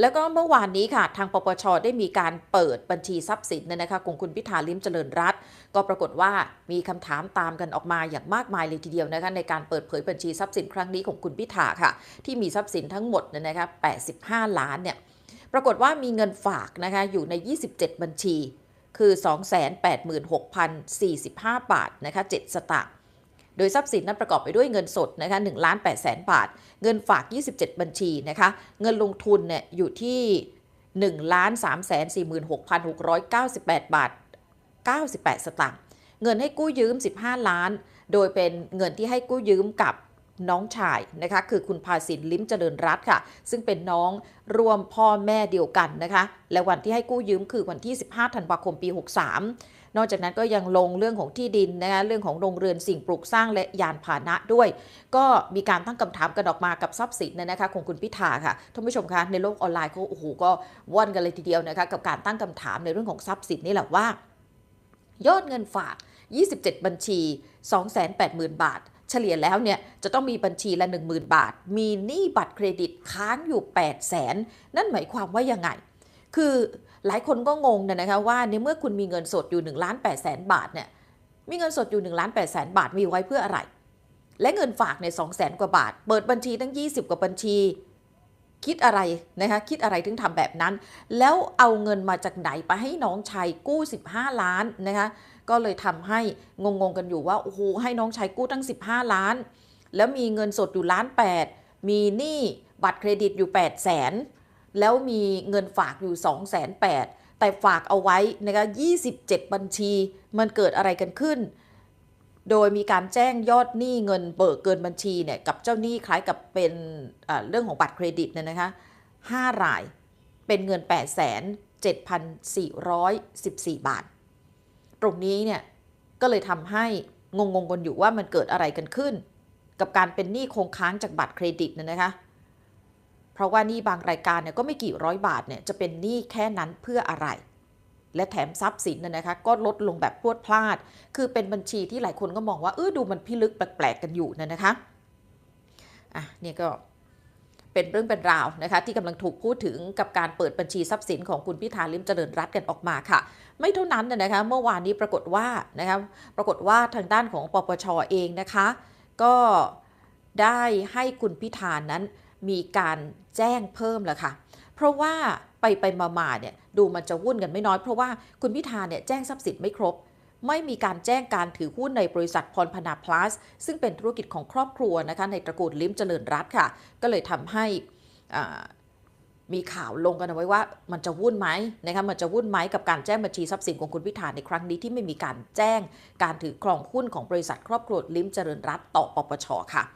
แล้วก็เมื่อวานนี้ค่ะ ทางปปชได้มีการเปิดบัญชีทรัพย์สินเนี่ยนะคะของคุณพิธาลิมเจริญรัตก็ปรากฏว่ามีคำถามตามกันออกมาอย่างมากมายเลยทีเดียวนะคะในการเปิดเผยบัญชีทรัพย์สินครั้งนี้ของคุณพิธาค่ะ ที่มีทรัพย์สินทั้งหมดเนี่ยนะคะ85 ล้านเนี่ยปรากฏว่ามีเงินฝากนะคะอยู่ใน 27 บัญชีคือ 286,045 บาทนะคะ7สตางค์ โดยทรัพย์สินนั้นประกอบไปด้วยเงินสดนะคะ1ล้าน8แสนบาท เงินฝาก 27 บัญชีนะคะ เงินลงทุนเนี่ยอยู่ที่1ล้าน3แสน46,698 บาท 98 สตางค์ เงินให้กู้ยืม 15 ล้าน โดยเป็นเงินที่ให้กู้ยืมกับ น้องชายนะคะคือคุณภาสินลิ้มเจริญรัตค่ะ ซึ่งเป็นน้องรวมพ่อแม่เดียวกันนะคะ และวันที่ให้กู้ยืมคือวันที่ 15 ธันวาคมปี 63 นอกจากนั้นก็ยังลงเรื่องของที่ดินนะคะเรื่องของโรงเรือนสิ่งปลูกสร้างและยานพาหนะด้วย ก็มีการตั้งคำถามกันออกมากับทรัพย์สินเนี่ยนะคะของคุณพิธาค่ะท่านผู้ชมคะในโลกออนไลน์เขาโอ้โหก็ว่อนกันเลยทีเดียวนะคะกับการตั้งคำถามในเรื่องของทรัพย์สินนี่แหละว่า ยอดเงินฝาก 27 บัญชี 280,000 บาท เฉลี่ยแล้วเนี่ยจะต้องมีบัญชีละ 10,000 บาท มีหนี้บัตรเครดิตค้างอยู่ 8 0 0 0 0นนั่นหมายความว่ายังไง คือหลายคนก็งงนะนะคะว่าในเมื่อคุณมีเงินสดอยู่1ล้าน8แสนบาทเนี่ยมีเงินสดอยู่1ล้าน8แสนบาทมีไว้เพื่ออะไร และเงินฝากใน2แสนกว่าบาท เปิดบัญชีตั้ง 20 กว่าบัญชี คิดอะไรนะคะคิดอะไรถึงทำแบบนั้น แล้วเอาเงินมาจากไหนไปให้น้องชายกู้ 15 ล้านนะคะก็เลยทำให้งงๆกันอยู่ว่าโอ้โหให้น้องชายกู้ตั้ง 15 ล้าน แล้วมีเงินสดอยู่ล้าน8มีหนี้บัตรเครดิตอยู่8แสนแล้วมีเงินฝากอยู่ 2 8 0 0 0แต่ฝากเอาไว้นะคะ27 บัญชี มันเกิดอะไรกันขึ้น โดยมีการแจ้งยอดหนี้เงินเบิกเกินบัญชีเนี่ยกับเจ้าหนี้คล้ายกับเป็นเรื่องของบัตรเครดิตเนี่ยนะคะ5รายเป็นเงิน 8 7 4 1 4 บาท ตรงนี้เนี่ยก็เลยทำให้งงงๆกันอยู่ว่ามันเกิดอะไรกันขึ้น กับการเป็นหนี้คงค้างจากบัตรเครดิตเนี่ยนะคะ เพราะว่าหนี้บางรายการเนี่ยก็ไม่กี่ร้อยบาทเนี่ยจะเป็นหนี้แค่นั้นเพื่ออะไร และแถมทรัพย์สินน่นะคะ ก็ลดลงแบบพรวดพลาด คือเป็นบัญชีที่หลายคนก็มองว่าเออดูมันพิลึกแปลกๆกันอยู่นะนะคะอะเนี่ยก็เป็นเรื่องเป็นราวนะคะที่กำลังถูกพูดถึงกับการเปิดบัญชีทรัพย์สินของคุณพิธาลิมเจริญรัตน์กันออกมาค่ะ ไม่เท่านั้นนะคะเมื่อวานนี้ปรากฏว่านะคะปรากฏว่าทางด้านของปปชอเองนะคะ ก็ได้ให้คุณพิธานั้นมีการแจ้งเพิ่มแล้วค่ะ เพราะว่า ไปไปมาๆเนี่ยดูมันจะวุ่นกันไม่น้อยเพราะว่าคุณพิธาเนี่ยแจ้งทรัพย์สินไม่ครบ ไม่มีการแจ้งการถือหุ้นในบริษัทพรพนาพลัส ซึ่งเป็นธุรกิจของครอบครัวนะคะในตระกูลลิ้มเจริญรัตค่ะ ก็เลยทำให้มีข่าวลงกันเอาไว้ว่ามันจะวุ่นไหมนะคะมันจะวุ่นไหมกับการแจ้งบัญชีทรัพย์สินของคุณพิธาในครั้งนี้ที่ไม่มีการแจ้งการถือครองหุ้นของบริษัทครอบครัวลิ้มเจริญรัตต่อปปชค่ะ